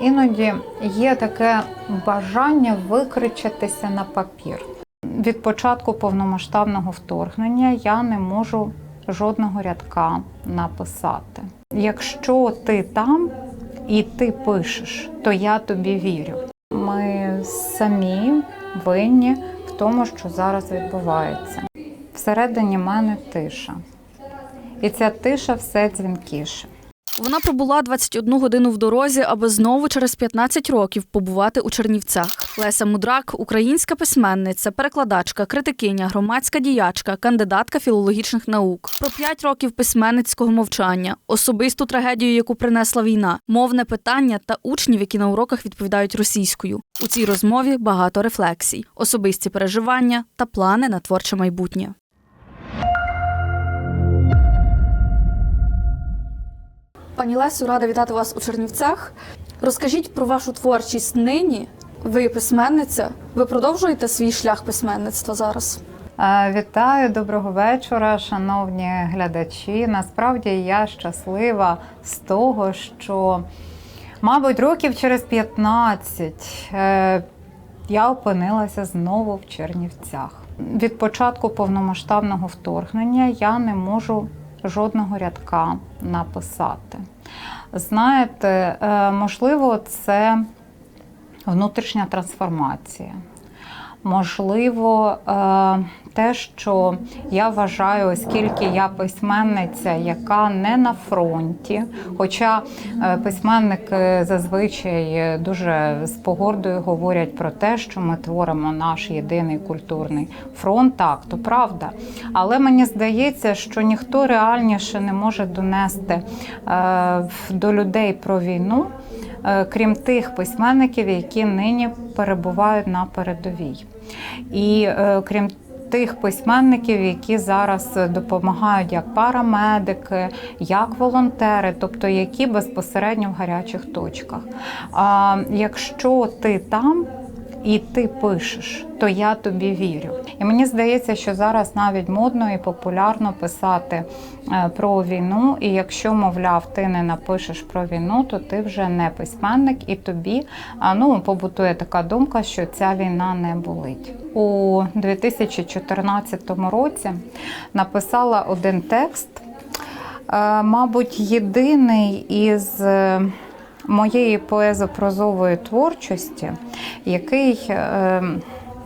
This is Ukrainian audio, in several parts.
іноді є таке бажання викричатися на папір. Від початку повномасштабного вторгнення я не можу жодного рядка написати. Якщо ти там і ти пишеш, то я тобі вірю. Ми самі винні в тому, що зараз відбувається. Всередині мене тиша. І ця тиша все дзвінкіше. Вона пробула 21 годину в дорозі, аби знову через 15 років побувати у Чернівцях. Леся Мудрак, українська письменниця, перекладачка, критикиня, громадська діячка, кандидатка філологічних наук. Про 5 років письменницького мовчання, особисту трагедію, яку принесла війна, мовне питання та учнів, які на уроках відповідають російською. У цій розмові багато рефлексій, особисті переживання та плани на творче майбутнє. Пані Лесю, рада вітати вас у Чернівцях. Розкажіть про вашу творчість нині. Ви письменниця. Ви продовжуєте свій шлях письменництва зараз? Е, Вітаю, доброго вечора, шановні глядачі. Насправді я щаслива з того, що, мабуть, років через 15 е, я опинилася знову в Чернівцях. Від початку повномасштабного вторгнення я не можу жодного рядка написати. Знаєте, е, можливо, це внутрішня трансформація. Можливо, е, те, що я вважаю, оскільки я письменниця, яка не на фронті, хоча е, письменники зазвичай дуже з погордою говорять про те, що ми творимо наш єдиний культурний фронт, так, то правда. Але мені здається, що ніхто реальніше не може донести е, до людей про війну крім тих письменників, які нині перебувають на передовій. І е, крім тих письменників, які зараз допомагають як парамедики, як волонтери, тобто які безпосередньо в гарячих точках. А якщо ти там, і ти пишеш, то я тобі вірю. І мені здається, що зараз навіть модно і популярно писати е, про війну. І якщо, мовляв, ти не напишеш про війну, то ти вже не письменник, і тобі ну, побутує така думка, що ця війна не болить. У 2014 році написала один текст, е, мабуть, єдиний із. Моєї поезопрозової творчості, який е,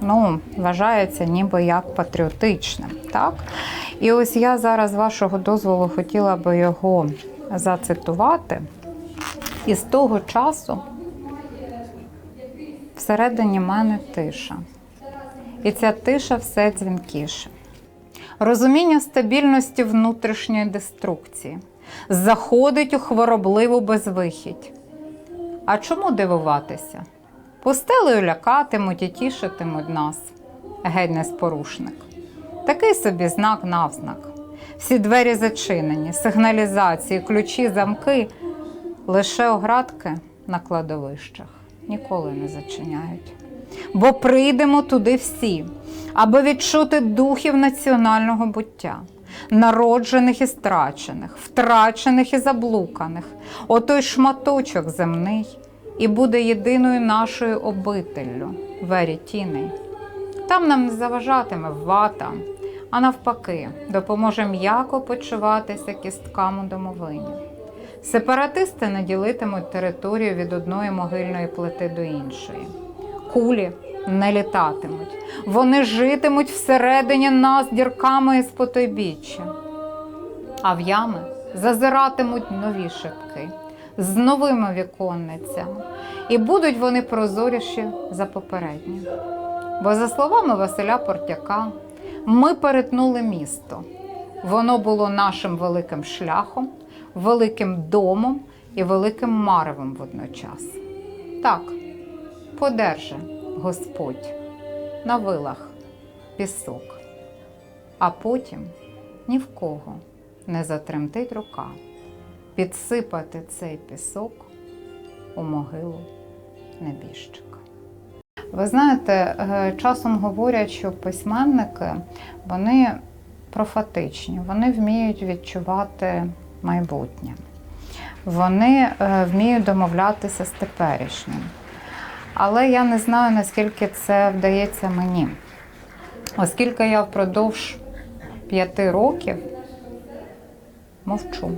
ну, вважається ніби як патріотичним. Так? І ось я зараз, з вашого дозволу, хотіла би його зацитувати. І з того часу всередині мене тиша. І ця тиша все дзвінкіше. Розуміння стабільності внутрішньої деструкції заходить у хворобливу безвихідь. А чому дивуватися? Пустелею лякатимуть і тішитимуть нас, геть неспорушник. Такий собі знак навзнак. Всі двері зачинені, сигналізації, ключі, замки, лише оградки на кладовищах ніколи не зачиняють. Бо прийдемо туди всі, аби відчути духів національного буття, народжених і страчених, втрачених і заблуканих, отой шматочок земний, і буде єдиною нашою обителлю вері тіней. Там нам не заважатиме вата, а навпаки, допоможе м'яко почуватися кісткам у домовині. Сепаратисти не ділитимуть територію від одної могильної плити до іншої. Кулі не літатимуть. Вони житимуть всередині нас дірками із потойбіччя. А в ями зазиратимуть нові шибки з новими віконницями, і будуть вони прозоріші за попередні. Бо, за словами Василя Портяка, ми перетнули місто. Воно було нашим великим шляхом, великим домом і великим маревом водночас. Так, подерже Господь на вилах пісок, а потім ні в кого не затремтить рука підсипати цей пісок у могилу небіжчика. Ви знаєте, е, часом говорять, що письменники вони профатичні, вони вміють відчувати майбутнє. вони е, вміють домовлятися з теперішнім. Але я не знаю, наскільки це вдається мені. Оскільки я впродовж п'яти років мовчу.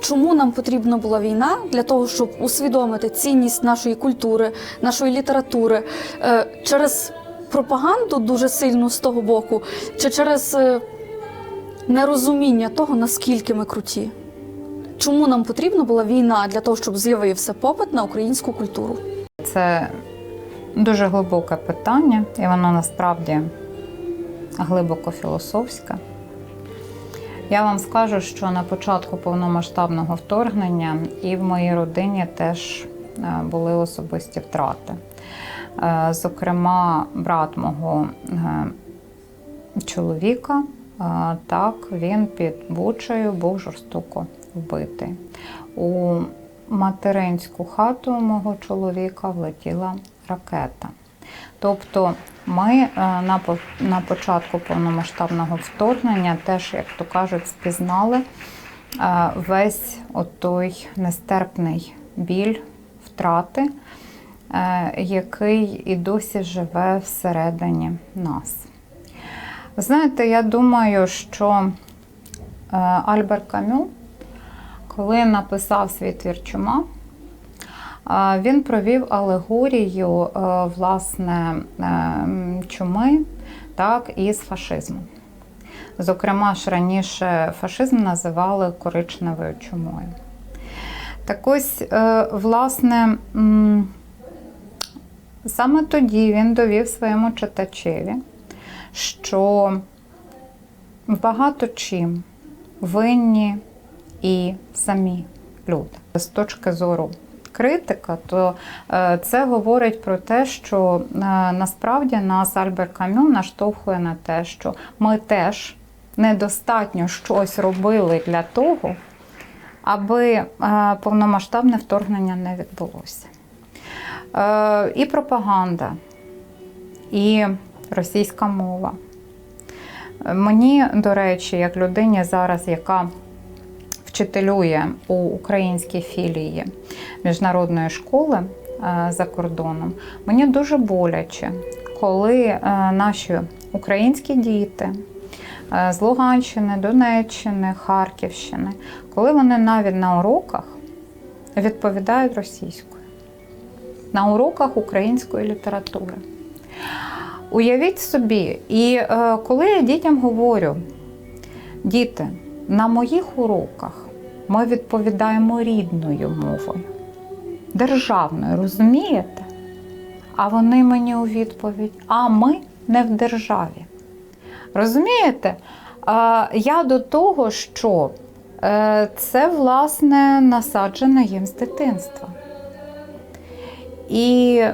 Чому нам потрібна була війна для того, щоб усвідомити цінність нашої культури, нашої літератури Е, через пропаганду дуже сильну з того боку, чи через е, нерозуміння того, наскільки ми круті? Чому нам потрібна була війна для того, щоб з'явився попит на українську культуру? Це дуже глибоке питання, і воно насправді глибоко філософське. Я вам скажу, що на початку повномасштабного вторгнення і в моїй родині теж е, були особисті втрати. Е, Зокрема, брат мого е, чоловіка, так, він під Бучею був жорстоко вбитий. У материнську хату мого чоловіка влетіла ракета. Тобто ми е, на, початку повномасштабного вторгнення теж, як то кажуть, спізнали е, весь отой нестерпний біль втрати, е, який і досі живе всередині нас. Знаєте, я думаю, що Альбер Камю, коли написав свій твір чума, він провів алегорію е, власне е, чуми так, із фашизмом. Зокрема, ж раніше фашизм називали коричневою чумою. Так ось, е, власне, саме тоді він довів своєму читачеві, що багато чим винні і самі люди. З точки зору критика, то е, це говорить про те, що е, насправді нас Альбер Камю наштовхує на те, що ми теж недостатньо щось робили для того, аби е, повномасштабне вторгнення не відбулося. І пропаганда, і російська мова. Мені, до речі, як людині зараз, яка вчителює у українській філії міжнародної школи е, за кордоном, мені дуже боляче, коли е, наші українські діти е, з Луганщини, Донеччини, Харківщини, коли вони навіть на уроках відповідають російською, на уроках української літератури. Уявіть собі, і коли я дітям говорю, діти, на моїх уроках ми відповідаємо рідною мовою, державною, розумієте? А вони мені у відповідь: а ми не в державі. Розумієте? Я до того, що е, це, власне, насаджено їм з дитинства. І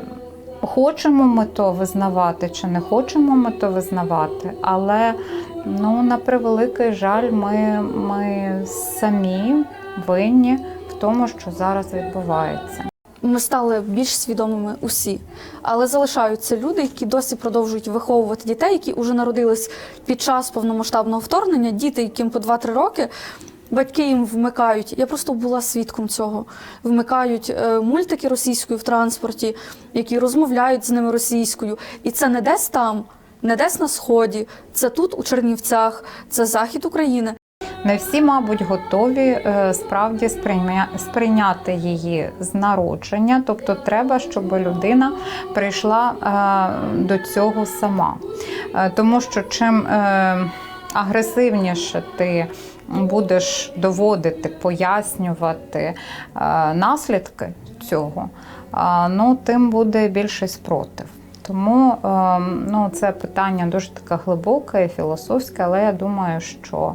хочемо ми то визнавати чи не хочемо ми то визнавати, але ну, на превеликий жаль, ми, ми самі винні в тому, що зараз відбувається. Ми стали більш свідомими усі, але залишаються люди, які досі продовжують виховувати дітей, які вже народились під час повномасштабного вторгнення. Діти, яким по 2-3 роки. Батьки їм вмикають, я просто була свідком цього. Вмикають е, мультики російською в транспорті, які розмовляють з ними російською. І це не десь там, не десь на сході, це тут, у Чернівцях, це захід України. Не всі, мабуть, готові е, справді сприйняти її з народження, тобто треба, щоб людина прийшла е, до цього сама. Е, Тому що чим агресивніше ти будеш доводити, пояснювати наслідки цього, ну, тим буде більший спротив. Тому е, ну, це питання дуже таке глибоке філософське, але я думаю, що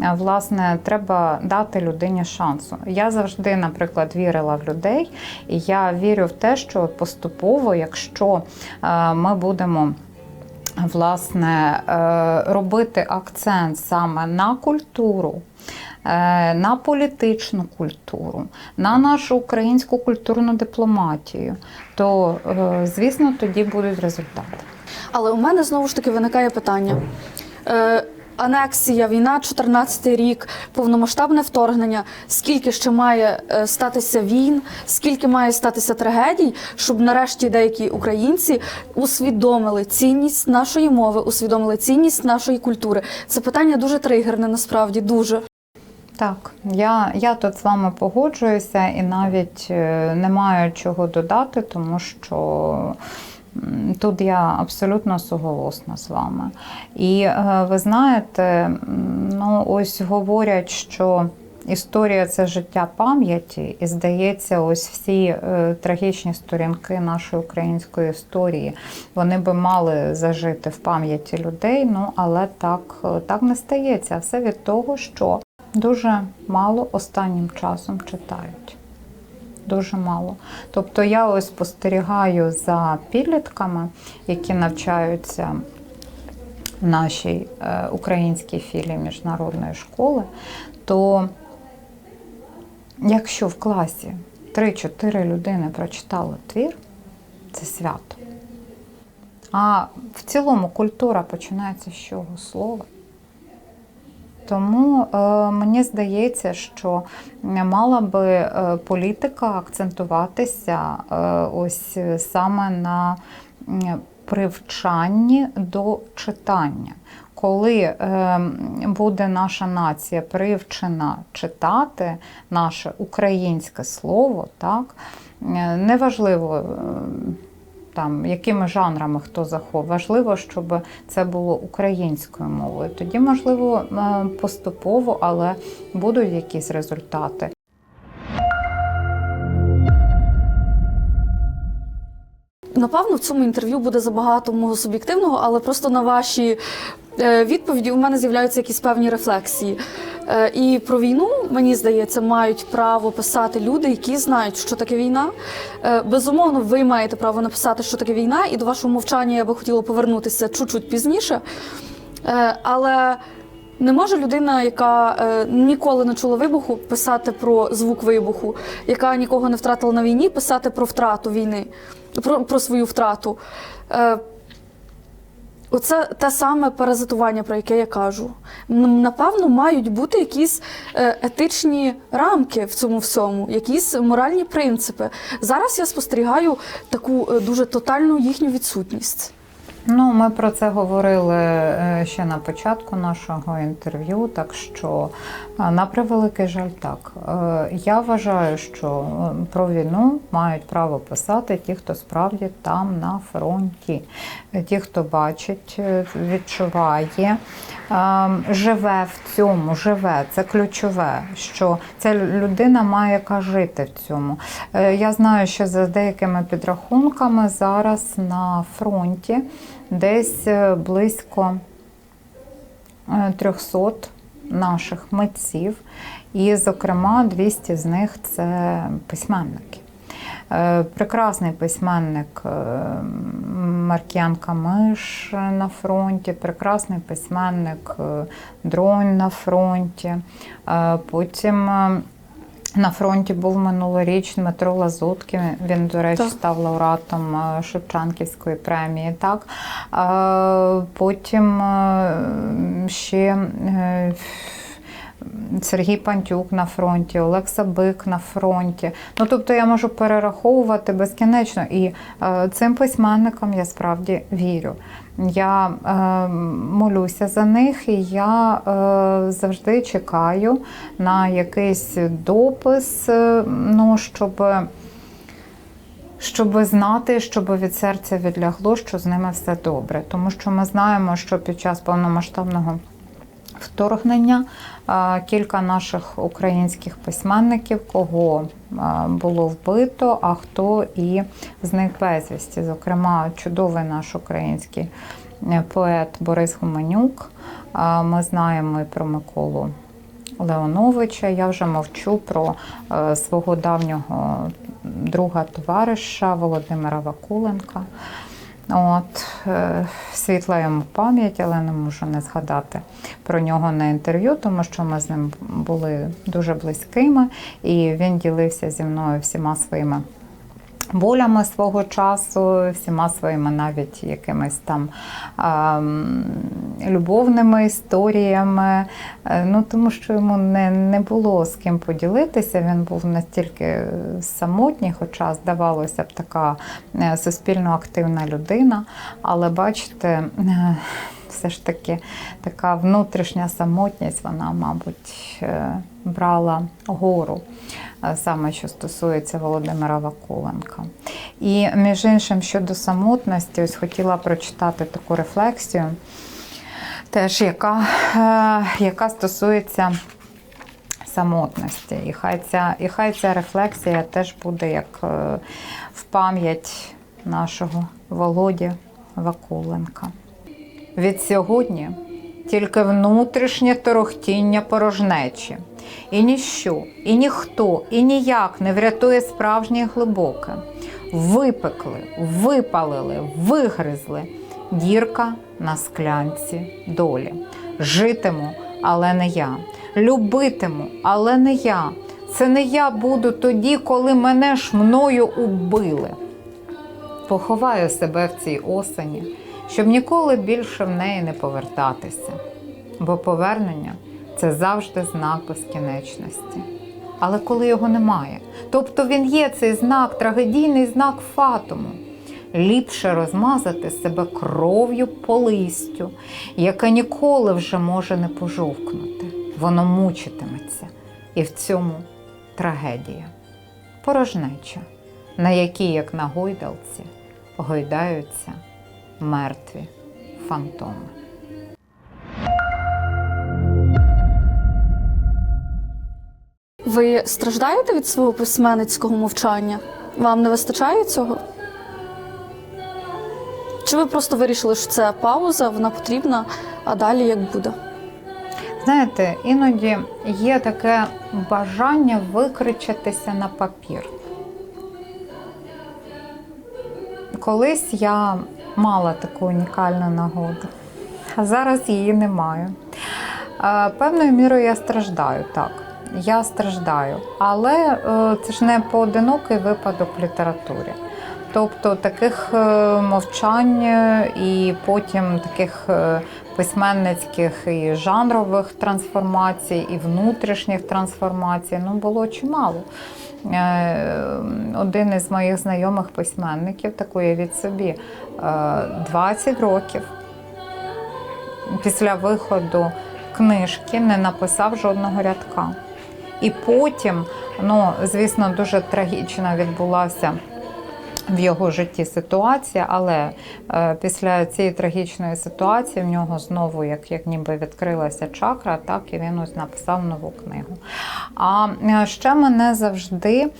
е, власне треба дати людині шансу. Я завжди, наприклад, вірила в людей, і я вірю в те, що поступово, якщо е, ми будемо власне е, робити акцент саме на культуру. Е, На політичну культуру, на нашу українську культурну дипломатію, то е, звісно тоді будуть результати. Але у мене знову ж таки виникає питання. Е, анексія, війна, 14-й рік, повномасштабне вторгнення. Скільки ще має статися війн, скільки має статися трагедій, щоб нарешті деякі українці усвідомили цінність нашої мови, усвідомили цінність нашої культури. Це питання дуже тригерне, насправді дуже. Так, я, я тут з вами погоджуюся і навіть е, не маю чого додати, тому що тут я абсолютно суголосна з вами. І е, ви знаєте, ну ось говорять, що. Історія це життя пам'яті, і здається, ось всі е, трагічні сторінки нашої української історії вони би мали зажити в пам'яті людей. Ну але так, так не стається. Все від того, що дуже мало останнім часом читають. Дуже мало. Тобто я ось спостерігаю за підлітками, які навчаються в нашій е, українській філії міжнародної школи, то якщо в класі 3-4 людини прочитали твір, це свято. А в цілому культура починається з чого слова. Тому е, мені здається, що мала би е, політика акцентуватися е, ось саме на привчанні до читання. Коли буде наша нація привчена читати наше українське слово, так неважливо. Там, якими жанрами хто захоп. Важливо, щоб це було українською мовою. Тоді, можливо, е, поступово, але будуть якісь результати. Напевно, в цьому інтерв'ю буде забагато мого суб'єктивного, але просто на ваші відповіді у мене з'являються якісь певні рефлексії. Е, І про війну, мені здається, мають право писати люди, які знають, що таке війна. Е, Безумовно, ви маєте право написати, що таке війна, і до вашого мовчання я би хотіла повернутися чуть-чуть пізніше. Е, Але не може людина, яка е, ніколи не чула вибуху, писати про звук вибуху, яка нікого не втратила на війні, писати про втрату війни, про, про свою втрату. Оце те саме паразитування, про яке я кажу. Напевно, мають бути якісь е, етичні рамки в цьому всьому, якісь моральні принципи. Зараз я спостерігаю таку е, дуже тотальну їхню відсутність. Ну, ми про це говорили е, ще на початку нашого інтерв'ю, так що е, на превеликий жаль, так. Е, Я вважаю, що про війну мають право писати ті, хто справді там на фронті, ті, хто бачить, відчуває, живе в цьому, живе. Це ключове, що ця людина має яка жити в цьому. Е, Я знаю, що за деякими підрахунками зараз на фронті десь е, близько е, 300 наших митців, і, зокрема, 200 з них це письменники. Е, Прекрасний письменник е, Маркіян Камиш на фронті, прекрасний письменник е, Дронь на фронті. Потім на фронті був минулоріч Дмитро Лазуткін. Він, до речі, Так. став лауреатом Шевченківської премії. Так? Потім ще Сергій Пантюк на фронті, Олекса Бик на фронті. Ну тобто я можу перераховувати безкінечно. І е, цим письменникам я справді вірю. Я е, молюся за них, і я е, завжди чекаю на якийсь допис, е, ну, щоб. Щоб знати, щоб від серця відлягло, що з ними все добре. Тому що ми знаємо, що під час повномасштабного вторгнення кілька наших українських письменників, кого було вбито, а хто і зник безвісті. Зокрема, чудовий наш український е, поет Борис Гуменюк. Ми знаємо і про Миколу Леоновича. Я вже мовчу про е, свого давнього друга товариша Володимира Вакуленка. От, е, світла йому пам'ять, але не можу не згадати про нього на інтерв'ю, тому що ми з ним були дуже близькими, і він ділився зі мною всіма своїми болями свого часу, всіма своїми навіть якимись там ем, любовними історіями. Е, Ну, тому що йому не, не було з ким поділитися. Він був настільки самотній, хоча здавалося б, така е, суспільно активна людина. Але бачите, е, все ж таки така внутрішня самотність, вона, мабуть, е, брала гору е, саме що стосується Володимира Вакуленка. І між іншим, щодо самотності, ось хотіла прочитати таку рефлексію, теж яка, е, яка стосується самотності. І хай ця, і хай ця рефлексія теж буде як е, в пам'ять нашого Володі Вакуленка. Від сьогодні тільки внутрішнє торохтіння порожнечі. І ніщо, і ніхто, і ніяк не врятує справжнє глибоке. Випекли, випалили, вигризли дірка на склянці долі. Житиму, але не я. Любитиму, але не я. Це не я буду тоді, коли мене ж мною убили. Поховаю себе в цій осені, щоб ніколи більше в неї не повертатися. Бо повернення це завжди знак безкінечності. Але коли його немає, тобто він є цей знак, трагедійний знак фатуму. Ліпше розмазати себе кров'ю по листю, яке ніколи вже може не пожовкнути. Воно мучитиметься. І в цьому трагедія. Порожнеча, на якій, як на гойдалці, гойдаються мертві фантоми. Ви страждаєте від свого письменницького мовчання? Вам не вистачає цього? Чи ви просто вирішили, що це пауза, вона потрібна, а далі як буде? Знаєте, іноді є таке бажання викричатися на папір. Колись я мала таку унікальну нагоду, а зараз її не маю. Е, Певною мірою я страждаю, так. Я страждаю, але е, це ж не поодинокий випадок в літературі. Тобто таких е, мовчань е, і потім таких письменницьких і жанрових трансформацій, і внутрішніх трансформацій ну, було чимало. Один із моїх знайомих письменників, так уявіть собі, е, 20 років після виходу книжки не написав жодного рядка. І потім, ну, звісно, дуже трагічно відбулася в його житті ситуація, але е, після цієї трагічної ситуації в нього знову, як, як ніби відкрилася чакра, так і він ось написав нову книгу. А е, ще мене завжди.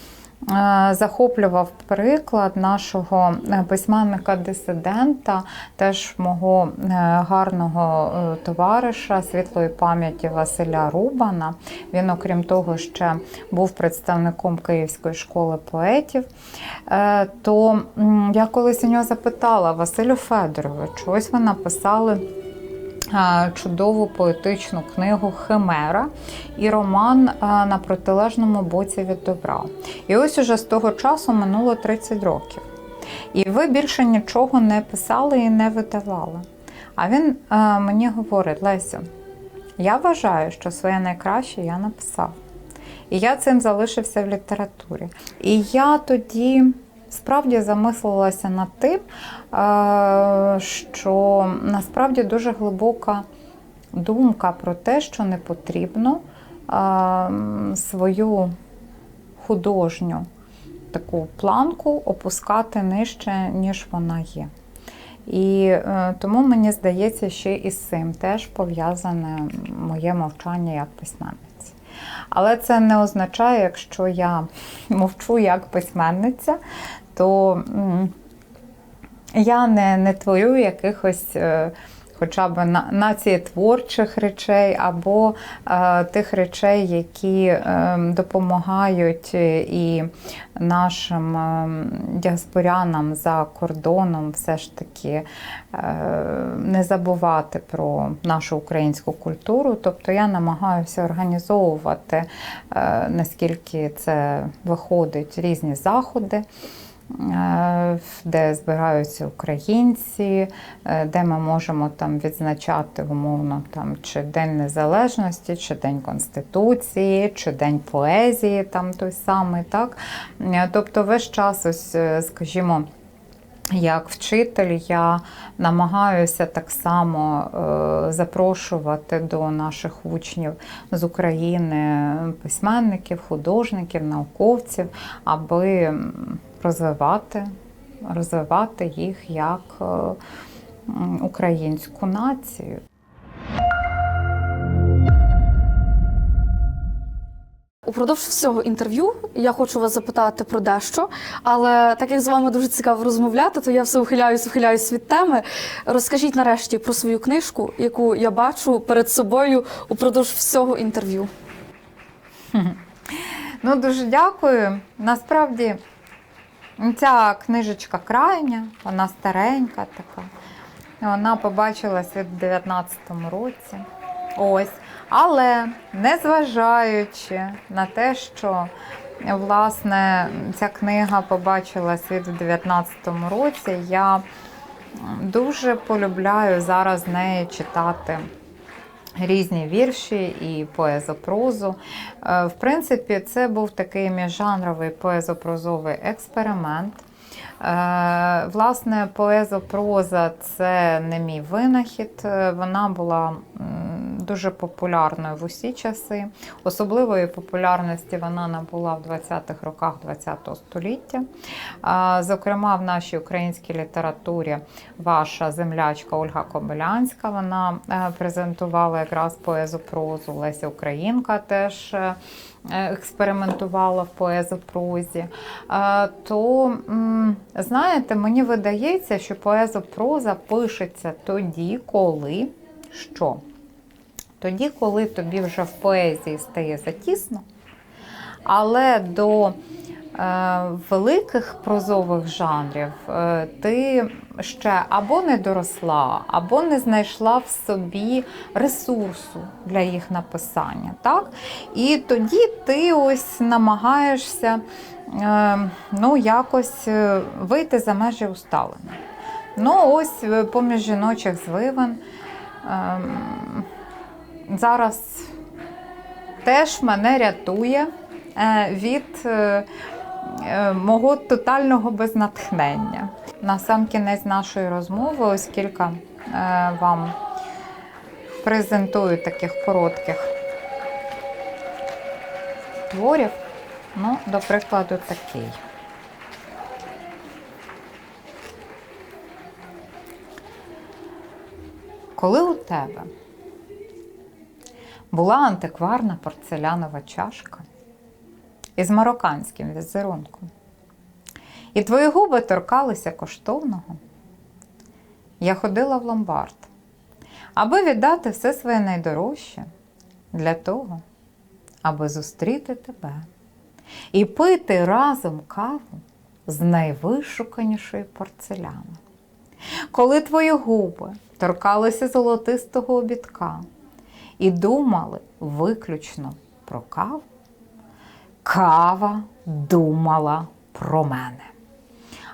Е, Захоплював приклад нашого е, письменника-дисидента, теж мого е, гарного товариша світлої пам'яті Василя Рубана. Він, окрім того, ще був представником Київської школи поетів. То я колись у нього запитала Василю Федоровичу, ось ви написали чудову поетичну книгу Химера і роман на протилежному боці від добра. І ось уже з того часу минуло 30 років. І ви більше нічого не писали і не видавали. А він мені говорить: Лесю, я вважаю, що своє найкраще я написав. І я цим залишився в літературі. І я тоді справді замислилася над тим, е, що насправді дуже глибока думка про те, що не потрібно е, свою художню таку планку опускати нижче, ніж вона є. І е, тому мені здається, ще і з цим теж пов'язане моє мовчання як письменниці. Але це не означає, якщо я мовчу як письменниця, то я не, не творю якихось е, хоча б на- націєтворчих речей або е, тих речей, які е, допомагають е, і нашим е, діаспорянам за кордоном все ж таки е, не забувати про нашу українську культуру. Тобто я намагаюся організовувати, е, наскільки це виходить, різні заходи де збираються українці, е, де ми можемо там відзначати умовно там чи День Незалежності, чи День Конституції, чи День поезії, там той самий. Так? Е, Тобто весь час, ось, е, скажімо, як вчитель я намагаюся так само е, запрошувати до наших учнів з України письменників, художників, науковців, аби розвивати, розвивати їх як е, українську націю. Упродовж всього інтерв'ю я хочу вас запитати про дещо, але так як з вами дуже цікаво розмовляти, то я все ухиляюсь, ухиляюсь від теми. Розкажіть нарешті про свою книжку, яку я бачу перед собою упродовж всього інтерв'ю. Ну, дуже дякую. Насправді ця книжечка крайня, вона старенька така. Вона побачила світ в 19-му році. Ось. Але незважаючи на те, що власне ця книга побачила світ в 19-му році, я дуже полюбляю зараз неї читати різні вірші і поезопрозу. Е, В принципі, це був такий міжжанровий поезопрозовий експеримент. Е, Власне, поезопроза це не мій винахід. Е, Вона була дуже популярною в усі часи. Особливої популярності вона набула в 20-х роках ХХ століття. Зокрема, в нашій українській літературі ваша землячка Ольга Кобилянська вона е, презентувала якраз поезопрозу. Леся Українка теж е, експериментувала в поезопрозі. То, знаєте, мені видається, що поезопроза пишеться тоді, коли що? Тоді, коли тобі вже в поезії стає затісно, але до е, великих прозових жанрів е, ти ще або не доросла, або не знайшла в собі ресурсу для їх написання. Так? І тоді ти ось намагаєшся е, ну, якось вийти за межі усталення. Ну, ось поміж жіночих звивин. Зараз теж мене рятує е, від е, е, мого тотального безнатхнення. На сам кінець нашої розмови, оскільки вам презентую таких коротких творів, ну, до прикладу, такий. Коли у тебе була антикварна порцелянова чашка із марокканським візерунком, і твої губи торкалися коштовного, я ходила в ломбард, аби віддати все своє найдорожче для того, аби зустріти тебе і пити разом каву з найвишуканішої порцеляни. Коли твої губи торкалися золотистого обідка і думали виключно про каву, кава думала про мене.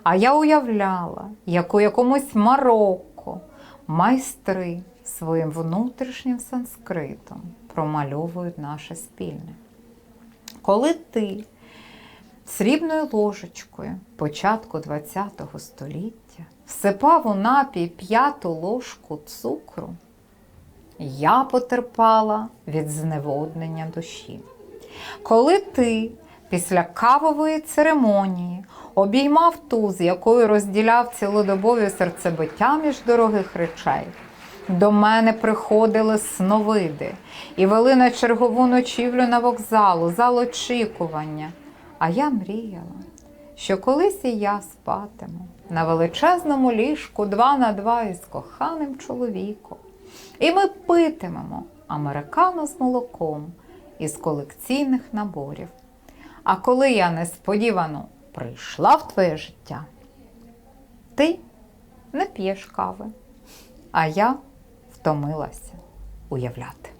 А я уявляла, як у якомусь Марокко майстри своїм внутрішнім санскритом промальовують наше спільне. Коли ти срібною ложечкою початку ХХ століття всипав у напій п'яту ложку цукру, я потерпала від зневоднення душі. Коли ти після кавової церемонії обіймав ту, з якою розділяв цілодобові серцебиття між дорогих речей, до мене приходили сновиди і вели на чергову ночівлю на вокзалу, зал очікування. А я мріяла, що колись і я спатиму на величезному ліжку два на два із коханим чоловіком. І ми питимемо американо з молоком із колекційних наборів. А коли я несподівано прийшла в твоє життя, ти не п'єш кави, а я втомилася уявляти.